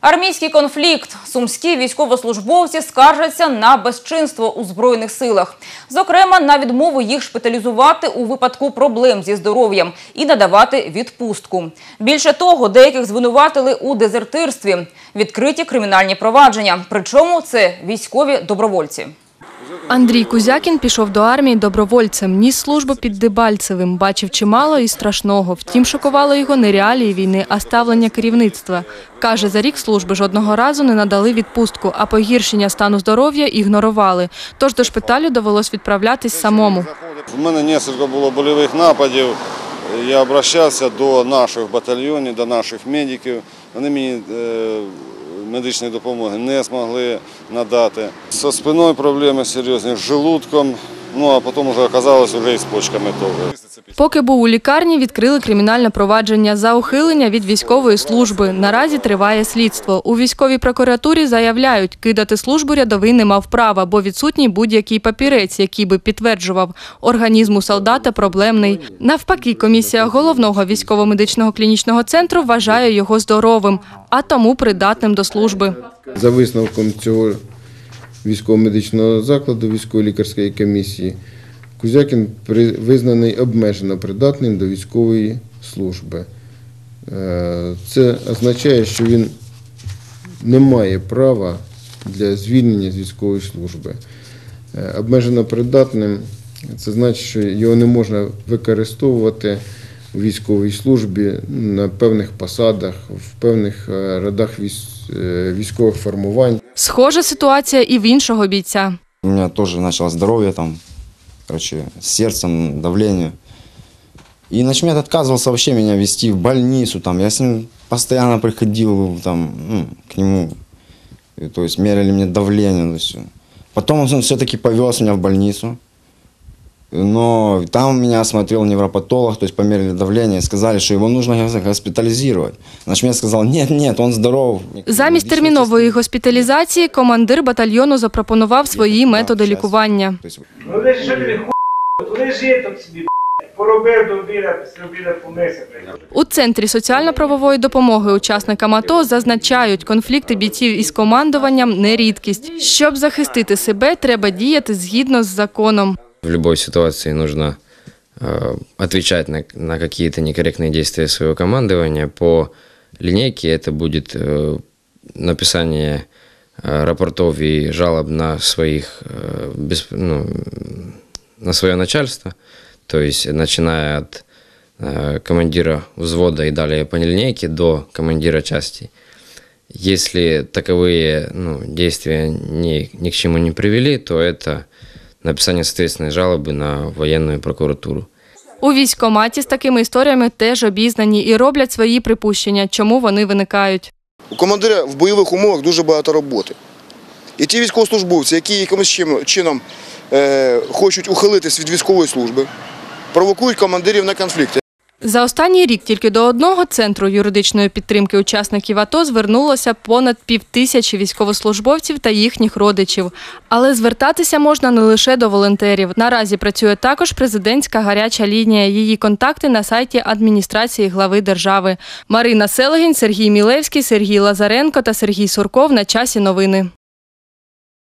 Армійський конфлікт. Сумські військовослужбовці скаржаться на безчинство у збройних силах. Зокрема, на відмову їх шпиталізувати у випадку проблем зі здоров'ям і надавати відпустку. Більше того, деяких звинуватили у дезертирстві. Відкриті кримінальні провадження. Причому це військові добровольці. Андрій Кузякін пішов до армії добровольцем, ніс службу під Дебальцевим, бачив чимало і страшного. Втім, шокувало його не реалії війни, а ставлення керівництва. Каже, за рік служби жодного разу не надали відпустку, а погіршення стану здоров'я ігнорували. Тож до шпиталю довелось відправлятись самому. У мене кілька було больових нападів. Я обращався до наших батальйонів, до наших медиків. Вони мені е, медичної допомоги не змогли надати. Со спиною проблеми серйозні, з желудком, ну а потім вже оказалось вже і з почками теж. Поки був у лікарні, відкрили кримінальне провадження за ухилення від військової служби. Наразі триває слідство. У військовій прокуратурі заявляють, кидати службу рядовий не мав права, бо відсутній будь-який папірець, який би підтверджував, організм у солдата проблемний. Навпаки, комісія головного військово-медичного клінічного центру вважає його здоровим, а тому придатним до служби. За висновком цього військово-медичного закладу, військово-лікарської комісії, Кузякін визнаний обмежено придатним до військової служби. Е, Це означає, що він не має права для звільнення з військової служби. Е, Обмежено придатним це значить, що його не можна використовувати у військовій службі на певних посадах, в певних е, родах військ- е, військових формувань. Схожа ситуація і в іншого бійця. У меня тоже началось здоровье там, короче, с сердцем, давление. И начмет отказывался вообще меня вести в больницу, там, я с ним постоянно приходил там, ну, к нему, И, то есть мерили мне давление, то есть, Потом он все-таки повез меня в больницу, но там меня осмотрел невропатолог, то есть померили давление, сказали, что его нужно госпитализировать. Начмет сказал, нет, нет, он здоров. Замість термінової госпіталізації командир батальйону запропонував свої методи лікування. Ну лежи, що хуй, лежи там собі, поробив. У центрі соціально-правової допомоги учасникам АТО зазначають, конфлікти бійців із командуванням не рідкість. Щоб захистити себе, треба діяти згідно з законом. В любой ситуации нужно э, отвечать на, на какие-то некорректные действия своего командования. По линейке это будет э, написание э, рапортов и жалоб на своих бес- ну, на свое начальство, то есть начиная от э, командира взвода и далее по линейке до командира части. Если таковые ну, действия ни, ни к чему не привели, то это написание соответственной жалобы на военную прокуратуру. У військкоматі з такими історіями теж обізнані і роблять свої припущення, чому вони виникають. У командира в бойових умовах дуже багато роботи. І ті військовослужбовці, які якимось чином е, хочуть ухилитись від військової служби, провокують командирів на конфлікти. За останній рік тільки до одного центру юридичної підтримки учасників АТО звернулося понад півтисячі військовослужбовців та їхніх родичів. Але звертатися можна не лише до волонтерів. Наразі працює також президентська гаряча лінія. Її контакти на сайті адміністрації глави держави. Марина Селегін, Сергій Мілевський, Сергій Лазаренко та Сергій Сурков на часі новини.